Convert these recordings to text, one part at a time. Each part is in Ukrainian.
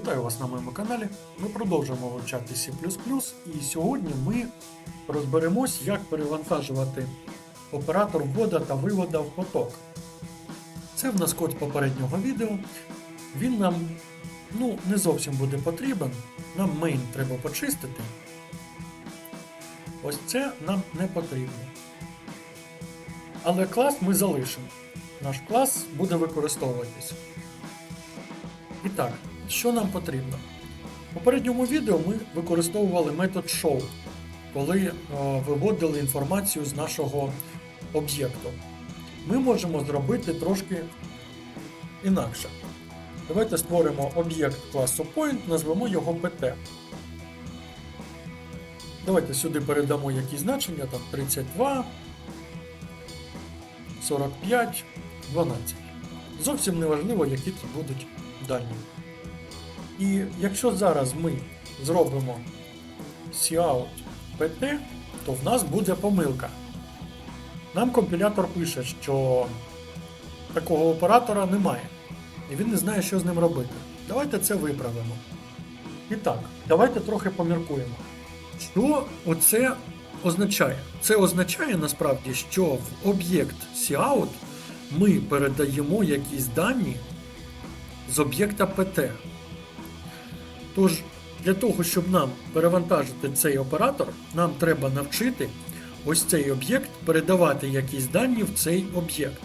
Вітаю вас на моєму каналі. Ми продовжуємо вивчати C і сьогодні ми розберемось, як перевантажувати оператор ввода та вивода в поток. Це в нас код попереднього відео. Він нам ну, не зовсім буде потрібен. Нам main треба почистити. Ось це нам не потрібно. Але клас ми залишимо. Наш клас буде використовуватись. І так, що нам потрібно? В попередньому відео ми використовували метод show, коли е, виводили інформацію з нашого об'єкту. Ми можемо зробити трошки інакше. Давайте створимо об'єкт класу Point, назвемо його PT. Давайте сюди передамо якісь значення, там 32, 45, 12. Зовсім не важливо, які це будуть дані. І якщо зараз ми зробимо cout pt, то в нас буде помилка. Нам компілятор пише, що такого оператора немає. І він не знає, що з ним робити. Давайте це виправимо. І так, давайте трохи поміркуємо. Що оце означає? Це означає насправді, що в об'єкт cout ми передаємо якісь дані з об'єкта PT. Тож, для того, щоб нам перевантажити цей оператор, нам треба навчити ось цей об'єкт передавати якісь дані в цей об'єкт.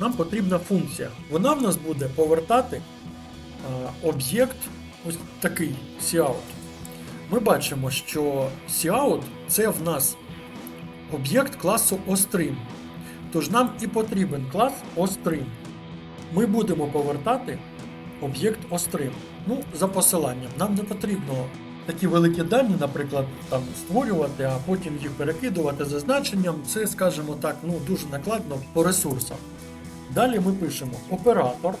Нам потрібна функція. Вона в нас буде повертати а, об'єкт ось такий cout. Ми бачимо, що cout це в нас об'єкт класу OStream. Тож нам і потрібен клас OStream. Ми будемо повертати об'єкт OStream. Ну, за посиланням. Нам не потрібно такі великі дані, наприклад, там створювати, а потім їх перекидувати за значенням. Це, скажімо так, ну дуже накладно по ресурсам. Далі ми пишемо оператор.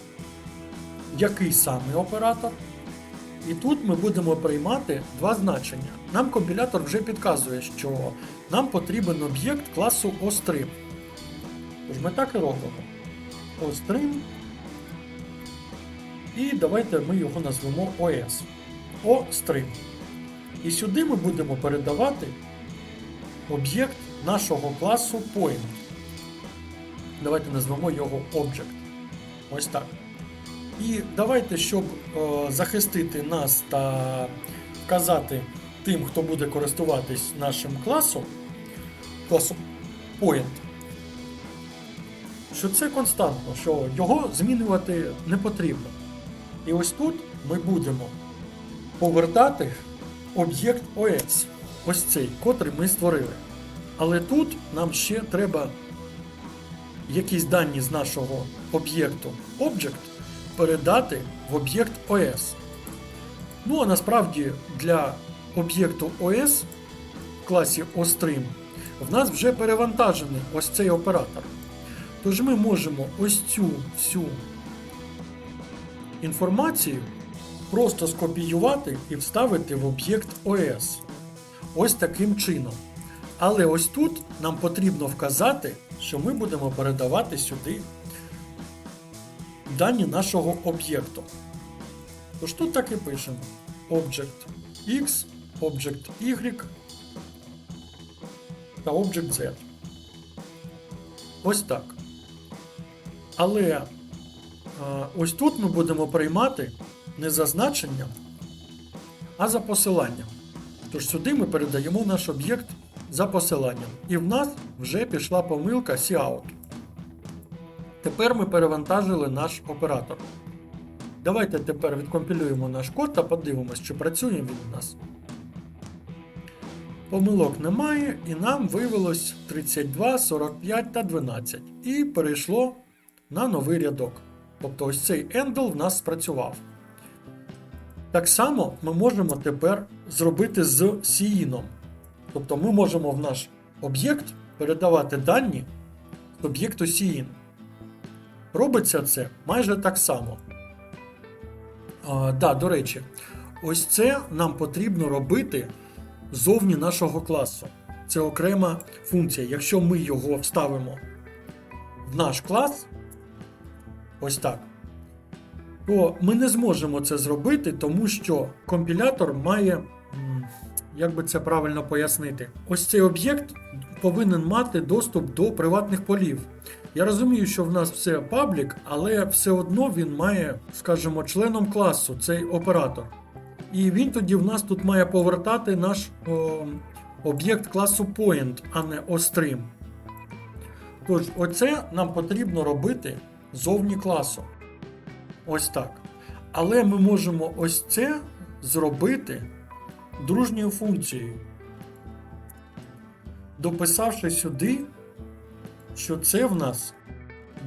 Який саме оператор? І тут ми будемо приймати два значення. Нам компілятор вже підказує, що нам потрібен об'єкт класу OStream. Тож ми так і робимо. OStream. І давайте ми його назвемо OS. OStream. І сюди ми будемо передавати об'єкт нашого класу Point. Давайте назвемо його Object. Ось так. І давайте, щоб е, захистити нас та вказати тим, хто буде користуватись нашим класом, класом Point, що це константно, що його змінювати не потрібно. І ось тут ми будемо повертати об'єкт OS. Ось цей, котрий ми створили. Але тут нам ще треба якісь дані з нашого об'єкту Object передати в об'єкт OS. Ну а насправді для об'єкту OS в класі OStream в нас вже перевантажений ось цей оператор. Тож ми можемо ось цю всю інформацію просто скопіювати і вставити в об'єкт OS. Ось таким чином. Але ось тут нам потрібно вказати, що ми будемо передавати сюди дані нашого об'єкту. Тож тут так і пишемо: Object X, Object Y та Object Z. Ось так. Але ось тут ми будемо приймати не за значенням, а за посиланням. Тож сюди ми передаємо наш об'єкт за посиланням. І в нас вже пішла помилка cout. Тепер ми перевантажили наш оператор. Давайте тепер відкомпілюємо наш код та подивимось, чи працює він у нас. Помилок немає, і нам виявилось 32, 45 та 12. І перейшло на новий рядок. Тобто ось цей ендл в нас спрацював. Так само ми можемо тепер зробити з Cin. Тобто ми можемо в наш об'єкт передавати дані з об'єкту Cin. Робиться це майже так само. А, да, до речі, ось це нам потрібно робити зовні нашого класу. Це окрема функція. Якщо ми його вставимо в наш клас, ось так, то ми не зможемо це зробити, тому що компілятор має, як би це правильно пояснити, ось цей об'єкт повинен мати доступ до приватних полів. Я розумію, що в нас все паблік, але все одно він має, скажімо, членом класу цей оператор. І він тоді в нас тут має повертати наш об'єкт класу point, а не ostream. Тож, оце нам потрібно робити зовні класу. Ось так. Але ми можемо ось це зробити дружньою функцією. Дописавши сюди, що це в нас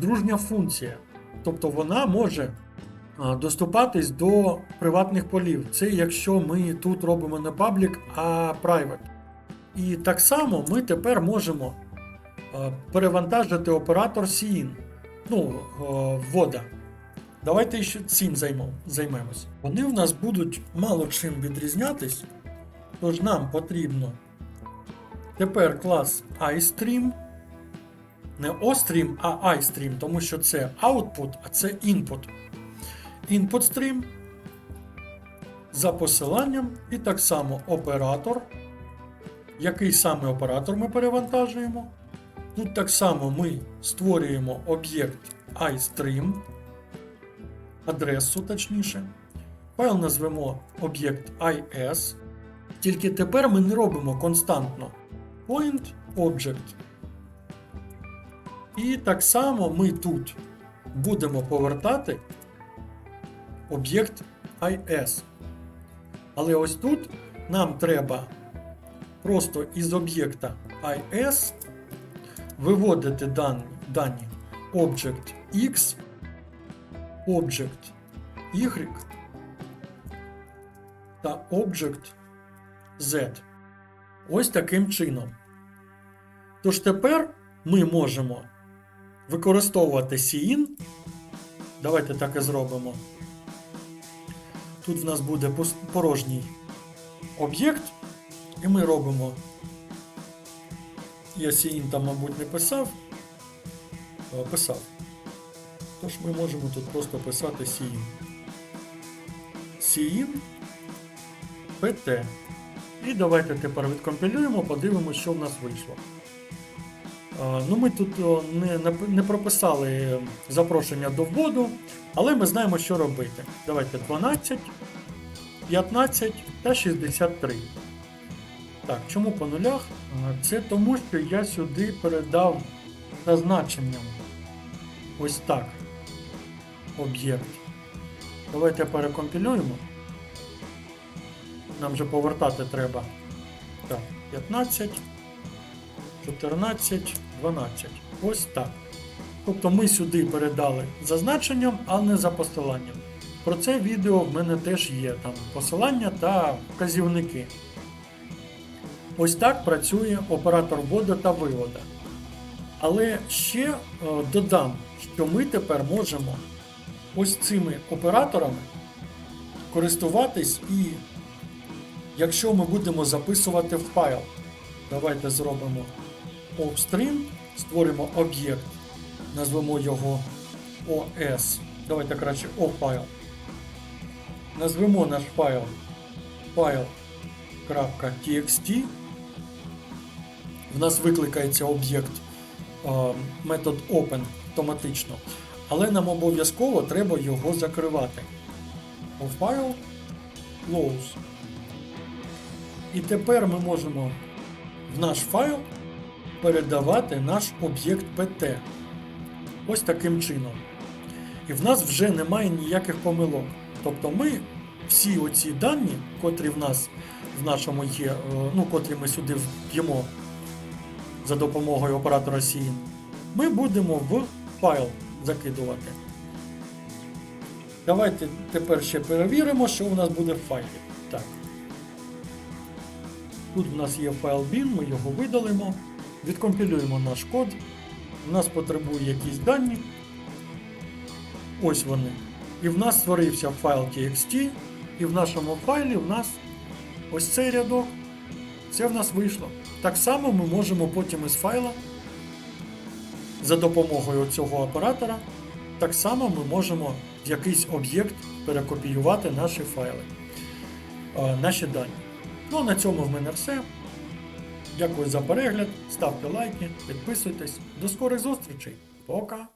дружня функція. Тобто вона може доступатись до приватних полів. Це якщо ми тут робимо не паблік, а private. І так само ми тепер можемо перевантажити оператор CIN. Ну, а, ввода. Давайте ще цим займемось. Вони в нас будуть мало чим відрізнятись, тож нам потрібно тепер клас iStream. Не OStream, а iStream, тому що це output, а це input. Input stream за посиланням і так само оператор. Який саме оператор ми перевантажуємо? Тут так само ми створюємо об'єкт iStream, адресу точніше. Файл назвемо об'єкт IS. Тільки тепер ми не робимо константно point object. І так само ми тут будемо повертати об'єкт IS. Але ось тут нам треба просто із об'єкта IS виводити дані, дані Object X, Object Y та Object Z. Ось таким чином. Тож тепер ми можемо використовувати CIN. Давайте так і зробимо. Тут в нас буде порожній об'єкт, і ми робимо. Я CIN там, мабуть, не писав. О, писав. Тож ми можемо тут просто писати CIN. CIN PT. І давайте тепер відкомпілюємо, подивимося, що в нас вийшло. А, Ну, Ми тут не, не прописали запрошення до вводу, але ми знаємо, що робити. Давайте 12, 15 та 63. Так, чому по нулях? Це тому, що я сюди передав за значенням. Ось так. Об'єкт. Давайте перекомпілюємо. Нам же повертати треба. Так, 15. 14, 12. Ось так. Тобто ми сюди передали за значенням, а не за посиланням. Про це відео в мене теж є там посилання та вказівники. Ось так працює оператор вводу та виводу. Але ще е, додам, що ми тепер можемо ось цими операторами користуватись і якщо ми будемо записувати в файл. Давайте зробимо offstream, створимо об'єкт, назвемо його OS. Давайте краще O-файл. Назвемо наш файл file.txt. В нас викликається об'єкт е, метод open автоматично, але нам обов'язково треба його закривати. O-файл close. І тепер ми можемо в наш файл передавати наш об'єкт PT. Ось таким чином. І в нас вже немає ніяких помилок. Тобто ми всі оці дані, котрі в нас в нашому є, е, ну, котрі ми сюди вб'ємо за допомогою оператора CIN, ми будемо в файл закидувати. Давайте тепер ще перевіримо, що у нас буде в файлі. Так. Тут в нас є файл bin, ми його видалимо, відкомпілюємо наш код. У нас потребує якісь дані. Ось вони. І в нас створився файл TXT, і в нашому файлі в нас ось цей рядок. Це в нас вийшло. Так само ми можемо потім із файла за допомогою цього оператора так само ми можемо в якийсь об'єкт перекопіювати наші файли, е, наші дані. Ну а на цьому в мене все. Дякую за перегляд, ставте лайки, підписуйтесь. До скорих зустрічей. Пока!